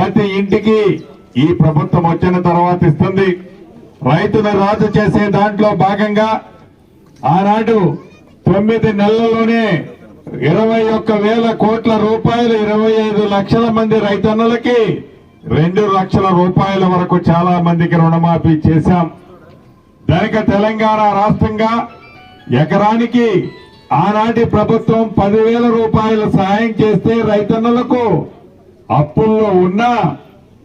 ప్రతి ఇంటికి ఈ ప్రభుత్వం వచ్చిన తర్వాత ఇస్తుంది. రైతులు రాజు చేసే దాంట్లో భాగంగా ఆనాడు తొమ్మిది నెలల్లోనే ఇరవై ఒక్క వేల కోట్ల రూపాయలు ఇరవై ఐదు లక్షల మంది రైతన్నులకి రెండు లక్షల రూపాయల వరకు చాలా మందికి రుణమాఫీ చేశాం. దానికి తెలంగాణ రాష్ట్రంగా ఎకరానికి ఆనాటి ప్రభుత్వం పదివేల రూపాయలు సహాయం చేస్తే రైతన్నులకు అప్పుల్లో ఉన్న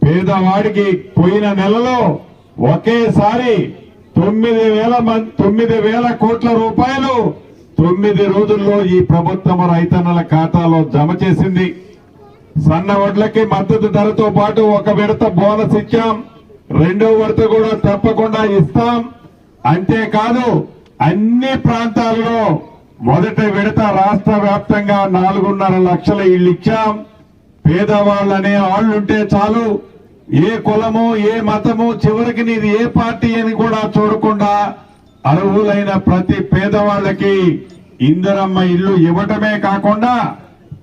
పేదవాడికి పోయిన నెలలో ఒకేసారి తొమ్మిది వేల మంది తొమ్మిది వేల కోట్ల రూపాయలు తొమ్మిది రోజుల్లో ఈ ప్రభుత్వం రైతన్నల ఖాతాలో జమ చేసింది. సన్న వడ్లకి మద్దతు ధరతో పాటు ఒక విడత బోనస్ ఇచ్చాం. రెండో విడత కూడా తప్పకుండా ఇస్తాం. అంతేకాదు అన్ని ప్రాంతాల్లో మొదటి విడత రాష్ట్ర వ్యాప్తంగా నాలుగున్నర లక్షల ఇళ్ళు ఇచ్చాం. పేదవాళ్ళనే వాళ్ళుంటే చాలు. ఏ కులము ఏ మతము చివరికి నీది ఏ పార్టీ అని కూడా చూడకుండా అర్హులైన ప్రతి పేదవాళ్ళకి ఇందరమ్మ ఇల్లు ఇవ్వటమే కాకుండా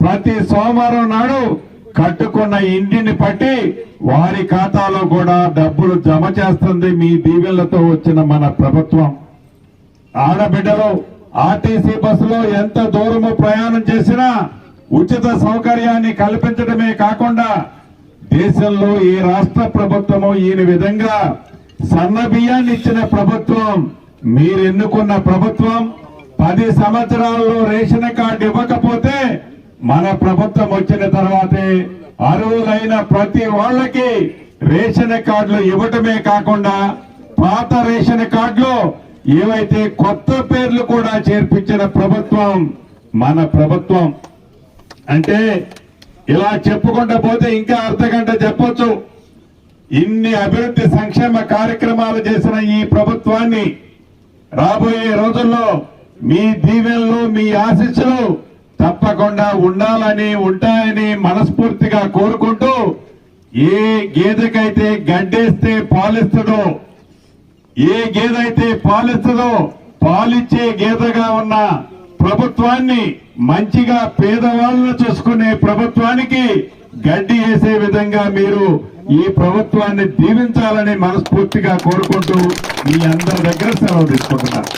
ప్రతి సోమవారం నాడు కట్టుకున్న ఇంటిని పట్టి వారి ఖాతాలో కూడా డబ్బులు జమ చేస్తుంది మీ దీవెళ్ళతో వచ్చిన మన ప్రభుత్వం. ఆడబిడ్డలు ఆర్టీసీ బస్సులో ఎంత దూరము ప్రయాణం చేసినా ఉచిత సౌకర్యాన్ని కల్పించడమే కాకుండా దేశంలో ఏ రాష్ట్ర ప్రభుత్వము ఈయన విధంగా సన్న బియ్యాన్ని ఇచ్చిన ప్రభుత్వం మీరు ఎన్నుకున్న ప్రభుత్వం పది సంవత్సరాల్లో రేషన్ కార్డు ఇవ్వకపోతే మన ప్రభుత్వం వచ్చిన తర్వాతే అర్హులైన ప్రతి వాళ్ళకి రేషన్ కార్డులు ఇవ్వటమే కాకుండా పాత రేషన్ కార్డులో ఏవైతే కొత్త పేర్లు కూడా చేర్పించిన ప్రభుత్వం మన ప్రభుత్వం. అంటే ఇలా చెప్పుకుంటూ పోతే ఇంకా అర్ధగంట చెప్పొచ్చు. ఇన్ని అభివృద్ధి సంక్షేమ కార్యక్రమాలు చేసిన ఈ ప్రభుత్వాన్ని రాబోయే రోజుల్లో మీ దీవెనలు మీ ఆశీస్సులు తప్పకుండా ఉండాలని ఉంటాయని మనస్ఫూర్తిగా కోరుకుంటూ ఏ గేదెకైతే గడ్డేస్తే పాలిస్తుందో ఏ గేదైతే పాలిస్తుందో పాలిచ్చే గేదెగా ఉన్న ప్రభుత్వాన్ని మంచిగా పేదవాళ్ళను చూసుకునే ప్రభుత్వానికి గడ్డి వేసే విధంగా మీరు ఈ ప్రభుత్వాన్ని దీవించాలని మనస్ఫూర్తిగా కోరుకుంటూ మీ అందరి దగ్గర సెలవు తీసుకుంటున్నారు